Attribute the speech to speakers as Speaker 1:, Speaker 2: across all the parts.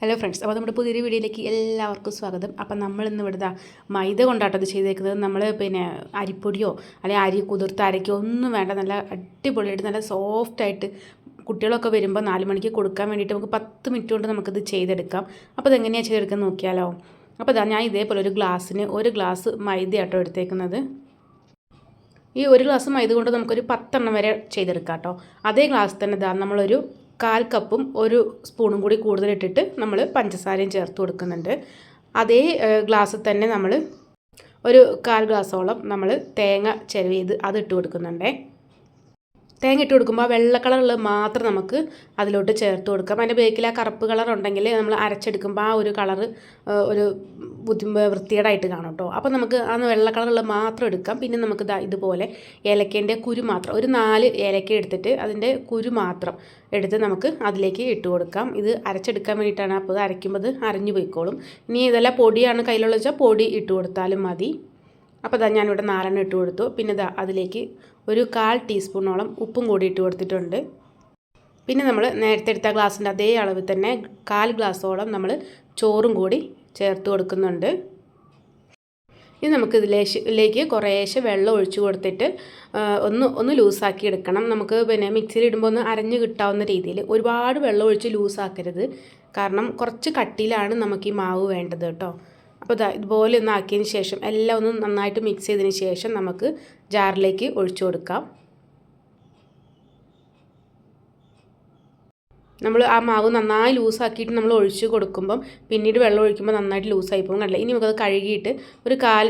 Speaker 1: Hello friends അപ്പോൾ നമ്മുടെ പുതിയൊരു വീഡിയോയിലേക്ക് എല്ലാവർക്കും സ്വാഗതം. അപ്പം നമ്മൾ ഇന്ന് ഇവിടുത്തെ മൈദ കൊണ്ടാട്ടം ഇത് ചെയ്തേക്കുന്നത്. നമ്മൾ പിന്നെ അരിപ്പൊടിയോ അല്ലെങ്കിൽ അരി കുതിർത്ത് അരയ്ക്കോ ഒന്നും വേണ്ട. നല്ല അടിപൊളിയായിട്ട് നല്ല സോഫ്റ്റായിട്ട് കുട്ടികളൊക്കെ വരുമ്പോൾ നാല് മണിക്ക് കൊടുക്കാൻ വേണ്ടിയിട്ട് നമുക്ക് പത്ത് മിനിറ്റ് കൊണ്ട് നമുക്കിത് ചെയ്തെടുക്കാം. അപ്പോൾ ഇതെങ്ങനെയാണ് ചെയ്തെടുക്കാൻ നോക്കിയാലോ? അപ്പോൾ ഇതാ ഞാൻ ഇതേപോലെ ഒരു ഗ്ലാസ്സിന് ഒരു ഗ്ലാസ് മൈദയാട്ടോ എടുത്തേക്കുന്നത്. ഈ ഒരു ഗ്ലാസ് മൈദ കൊണ്ട് നമുക്കൊരു പത്തെണ്ണം വരെ ചെയ്തെടുക്കാം കേട്ടോ. അതേ ഗ്ലാസ് തന്നെ ഇതാ നമ്മളൊരു കാൽ കപ്പും ഒരു സ്പൂണും കൂടി കൂടുതലിട്ടിട്ട് നമ്മൾ പഞ്ചസാരയും ചേർത്ത് കൊടുക്കുന്നുണ്ട്. അതേ ഗ്ലാസ്സിൽ തന്നെ നമ്മൾ ഒരു കാൽ ഗ്ലാസ്സോളം നമ്മൾ തേങ്ങ ചെരവ് ചെയ്ത് അത് കൊടുക്കുന്നുണ്ടേ. തേങ്ങ ഇട്ട് കൊടുക്കുമ്പോൾ വെള്ള കളറുള്ളത് മാത്രം നമുക്ക് അതിലോട്ട് ചേർത്ത് കൊടുക്കാം. അതിന്റെ ബേക്കിൽ ആ കറുപ്പ് കളർ ഉണ്ടെങ്കിൽ നമ്മൾ അരച്ചെടുക്കുമ്പോൾ ആ ഒരു കളറ് ഒരു ബുദ്ധി വൃത്തികേടായിട്ട് കാണും കേട്ടോ അപ്പോൾ നമുക്ക് ആ വെള്ള കളറുള്ളത് മാത്രം എടുക്കാം. പിന്നെ നമുക്ക് ഇതുപോലെ ഏലക്കേന്റെ കുരു മാത്രം ഒരു നാല് ഏലക്ക എടുത്തിട്ട് അതിന്റെ കുരു മാത്രം എടുത്ത് നമുക്ക് അതിലേക്ക് ഇട്ട് കൊടുക്കാം. ഇത് അരച്ചെടുക്കാൻ വേണ്ടിയിട്ടാണ്. അപ്പോൾ അരയ്ക്കുമ്പോൾ അത് അരഞ്ഞു പോയിക്കോളും. ഇനി ഇതെല്ലാം പൊടിയാണ് കയ്യിലുള്ള വെച്ചാൽ പൊടി ഇട്ട് കൊടുത്താലും മതി. അപ്പോൾ ഇതാ ഞാനിവിടെ നാരണ ഇട്ട് കൊടുത്തു. പിന്നെ ഇതാ അതിലേക്ക് ഒരു കാൽ ടീസ്പൂണോളം ഉപ്പും കൂടി ഇട്ട് കൊടുത്തിട്ടുണ്ട്. പിന്നെ നമ്മൾ നേരത്തെ എടുത്ത ഗ്ലാസിന്റെ അതേ അളവിൽ തന്നെ കാൽ ഗ്ലാസ്സോളം നമ്മൾ ചോറും കൂടി ചേർത്ത് കൊടുക്കുന്നുണ്ട്. ഇനി നമുക്ക് ഇതിലേക്ക് കുറേശ്ശെ വെള്ളം ഒഴിച്ചു കൊടുത്തിട്ട് ഒന്ന് ഒന്ന് ലൂസാക്കി എടുക്കണം. നമുക്ക് പിന്നെ മിക്സിയിൽ ഇടുമ്പോൾ ഒന്ന് അരഞ്ഞ് കിട്ടാവുന്ന രീതിയിൽ ഒരുപാട് വെള്ളം ഒഴിച്ച് ലൂസാക്കരുത്. കാരണം കുറച്ച് കട്ടിയിലാണ് നമുക്ക് ഈ മാവ് വേണ്ടത് കേട്ടോ. അപ്പോൾ ഇതുപോലെ ഒന്ന് ആക്കിയതിന് ശേഷം എല്ലാം ഒന്ന് നന്നായിട്ട് മിക്സ് ചെയ്തതിന് ശേഷം നമുക്ക് ജാറിലേക്ക് ഒഴിച്ചു കൊടുക്കാം. നമ്മൾ ആ മാവ് നന്നായി ലൂസാക്കിയിട്ട് നമ്മൾ ഒഴിച്ച് കൊടുക്കുമ്പം പിന്നീട് വെള്ളം ഒഴിക്കുമ്പോൾ നന്നായിട്ട് ലൂസായി പോകും. കണ്ടില്ല? ഇനി നമുക്കത് കഴുകിയിട്ട് ഒരു കാൽ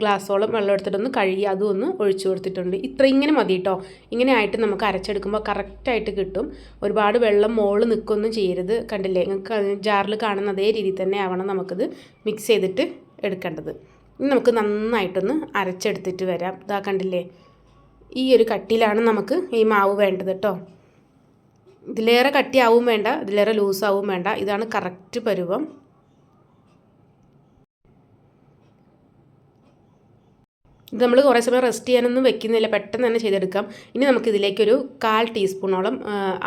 Speaker 1: ഗ്ലാസ്സോളം വെള്ളം എടുത്തിട്ടൊന്ന് കഴുകി അതും ഒന്ന് ഒഴിച്ചു കൊടുത്തിട്ടുണ്ട്. ഇത്ര ഇങ്ങനെ മതി കേട്ടോ ഇങ്ങനെ ആയിട്ട് നമുക്ക് അരച്ചെടുക്കുമ്പോൾ കറക്റ്റായിട്ട് കിട്ടും. ഒരുപാട് വെള്ളം മോൾ നിൽക്കൊന്നും ചെയ്യരുത്. കണ്ടില്ലേ? നിങ്ങൾക്ക് ജാറിൽ കാണുന്ന അതേ രീതിയിൽ തന്നെ ആവണം നമുക്കിത് മിക്സ് ചെയ്തിട്ട് എടുക്കേണ്ടത്. ഇനി നമുക്ക് നന്നായിട്ടൊന്ന് അരച്ചെടുത്തിട്ട് വരാം. ഇതാ കണ്ടില്ലേ? ഈ ഒരു കട്ടിയിലാണ് നമുക്ക് ഈ മാവ് വേണ്ടത് കേട്ടോ ഇതിലേറെ കട്ടിയാവും വേണ്ട ഇതിലേറെ ലൂസാവും വേണ്ട. ഇതാണ് കറക്റ്റ് പരുവം. ഇത് നമ്മൾ കുറേ സമയം റെസ്റ്റ് ചെയ്യാനൊന്നും വെക്കുന്നില്ല. പെട്ടെന്ന് തന്നെ ചെയ്തെടുക്കാം. ഇനി നമുക്കിതിലേക്കൊരു കാൽ ടീസ്പൂണോളം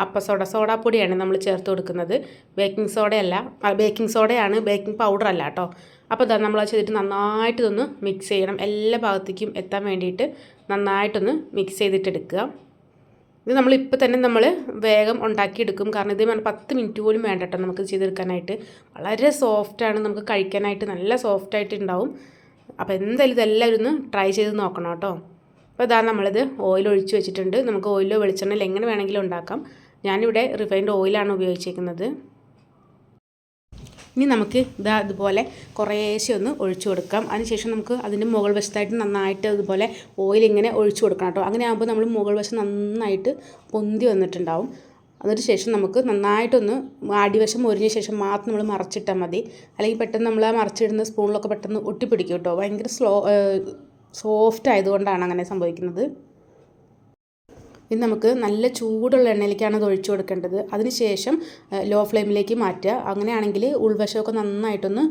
Speaker 1: അപ്പ സോഡ സോഡാപ്പൊടിയാണ് നമ്മൾ ചേർത്ത് കൊടുക്കുന്നത്. ബേക്കിംഗ് സോഡയല്ല ബേക്കിംഗ് സോഡയാണ് ബേക്കിംഗ് പൗഡർ അല്ല കേട്ടോ അപ്പോൾ ഇതാ നമ്മൾ ചെയ്തിട്ട് നന്നായിട്ട് ഇതൊന്ന് മിക്സ് ചെയ്യണം. എല്ലാ ഭാഗത്തേക്കും എത്താൻ വേണ്ടിയിട്ട് നന്നായിട്ടൊന്ന് മിക്സ് ചെയ്തിട്ടെടുക്കുക. ഇത് നമ്മളിപ്പോൾ തന്നെ നമ്മൾ വേഗം ഉണ്ടാക്കിയെടുക്കും. കാരണം ഇത് പത്ത് മിനിറ്റ് പോലും വേണ്ടട്ടോ നമുക്ക് ചെയ്തെടുക്കാനായിട്ട്. വളരെ സോഫ്റ്റാണ് നമുക്ക് കഴിക്കാനായിട്ട് നല്ല സോഫ്റ്റായിട്ട് ഉണ്ടാവും അപ്പോൾ എന്തായാലും ഇതെല്ലാവരും ഒന്ന് ട്രൈ ചെയ്ത് നോക്കണം കേട്ടോ. അപ്പോൾ ഇതാ നമ്മളിത് ഓയിൽ ഒഴിച്ച് വെച്ചിട്ടുണ്ട്. നമുക്ക് ഓയിലോ വെളിച്ചെണ്ണയിൽ എങ്ങനെ വേണമെങ്കിലും ഉണ്ടാക്കാം. ഞാനിവിടെ റിഫൈൻഡ് ഓയിലാണ് ഉപയോഗിച്ചിരിക്കുന്നത് ഇനി നമുക്ക് ഇതാ ഇതുപോലെ കുറേശ്ശെ ഒന്ന് ഒഴിച്ചു കൊടുക്കാം. അതിനുശേഷം നമുക്ക് അതിന്റെ മുകൾ വശത്തായിട്ട് നന്നായിട്ട് ഇതുപോലെ ഓയിൽ ഇങ്ങനെ ഒഴിച്ചു കൊടുക്കണം കേട്ടോ. അങ്ങനെ ആകുമ്പോൾ നമ്മൾ മുകൾ വശം നന്നായിട്ട് പൊന്തി വന്നിട്ടുണ്ടാവും. അതിന് ശേഷം നമുക്ക് നന്നായിട്ടൊന്ന് അടിവശം മുരിഞ്ഞ ശേഷം മാത്രം നമ്മൾ മറച്ചിട്ടാൽ മതി. അല്ലെങ്കിൽ പെട്ടെന്ന് നമ്മൾ ആ മറച്ചിടുന്ന സ്പൂണിലൊക്കെ പെട്ടെന്ന് ഒട്ടിപ്പിടിക്കും കേട്ടോ. ഭയങ്കര സ്ലോ സോഫ്റ്റ് ആയതുകൊണ്ടാണ് അങ്ങനെ സംഭവിക്കുന്നത്. ഇത് നമുക്ക് നല്ല ചൂടുള്ള എണ്ണയിലേക്കാണ് അത് ഒഴിച്ചു കൊടുക്കേണ്ടത്. അതിനുശേഷം ലോ ഫ്ലെയിമിലേക്ക് മാറ്റുക. അങ്ങനെയാണെങ്കിൽ ഉൾവശമൊക്കെ നന്നായിട്ടൊന്ന്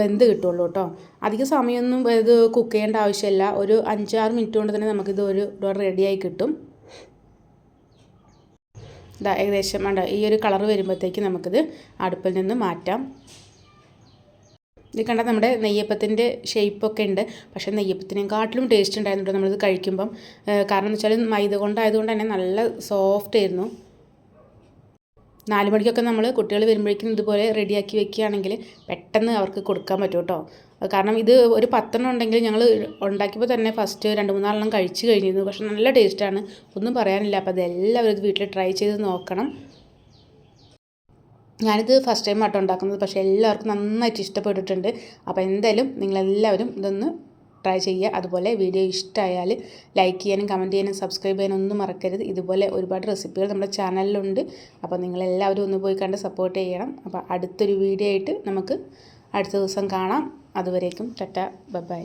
Speaker 1: വെന്ത് കിട്ടുള്ളൂ കേട്ടോ അധിക സമയമൊന്നും ഇത് കുക്ക് ചെയ്യേണ്ട ആവശ്യമില്ല. ഒരു അഞ്ചാറ് മിനിറ്റ് കൊണ്ട് തന്നെ നമുക്കിത് ഒരു റെഡിയായി കിട്ടും. ഇതാ ഏകദേശം വേണ്ട ഈ ഒരു കളർ വരുമ്പോഴത്തേക്ക് നമുക്കിത് അടുപ്പിൽ നിന്ന് മാറ്റാം. ഇത് കണ്ടാൽ നമ്മുടെ നെയ്യപ്പത്തിന്റെ ഷേപ്പൊക്കെ ഉണ്ട്. പക്ഷേ നെയ്യപ്പത്തിനെക്കാട്ടിലും ടേസ്റ്റ് ഉണ്ടായിരുന്നു നമ്മളിത് കഴിക്കുമ്പം. കാരണം എന്ന് വെച്ചാൽ മൈദ കൊണ്ടായതുകൊണ്ട് തന്നെ നല്ല സോഫ്റ്റ് ആയിരുന്നു. നാല് മണിക്കൊക്കെ നമ്മൾ കുട്ടികൾ വരുമ്പോഴേക്കും ഇതുപോലെ റെഡിയാക്കി വെക്കുകയാണെങ്കിൽ പെട്ടെന്ന് അവർക്ക് കൊടുക്കാൻ പറ്റും കേട്ടോ കാരണം ഇത് ഒരു പത്തെണ്ണം ഉണ്ടെങ്കിൽ ഞങ്ങൾ ഉണ്ടാക്കിയപ്പോൾ തന്നെ ഫസ്റ്റ് രണ്ട് മൂന്നാലെണ്ണം കഴിച്ച് കഴിഞ്ഞിരുന്നു. പക്ഷെ നല്ല ടേസ്റ്റാണ് ഒന്നും പറയാനില്ല. അപ്പോൾ അതെല്ലാവരും ഇത് വീട്ടിൽ ട്രൈ ചെയ്ത് നോക്കണം. ഞാനിത് ഫസ്റ്റ് ടൈം ആട്ടോ ഉണ്ടാക്കുന്നത്. പക്ഷേ എല്ലാവർക്കും നന്നായിട്ട് ഇഷ്ടപ്പെട്ടിട്ടുണ്ട്. അപ്പോൾ എന്തായാലും നിങ്ങളെല്ലാവരും ഇതൊന്ന് ട്രൈ ചെയ്യുക. അതുപോലെ വീഡിയോ ഇഷ്ടമായാൽ ലൈക്ക് ചെയ്യാനും കമന്റ് ചെയ്യാനും സബ്സ്ക്രൈബ് ചെയ്യാനും ഒന്നും മറക്കരുത്. ഇതുപോലെ ഒരുപാട് റെസിപ്പികൾ നമ്മുടെ ചാനലിലുണ്ട് അപ്പോൾ നിങ്ങളെല്ലാവരും ഒന്ന് പോയി കണ്ട് സപ്പോർട്ട് ചെയ്യണം. അപ്പോൾ അടുത്തൊരു വീഡിയോ ആയിട്ട് നമുക്ക് അടുത്ത ദിവസം കാണാം. അതുവരേക്കും ടറ്റ. ബൈ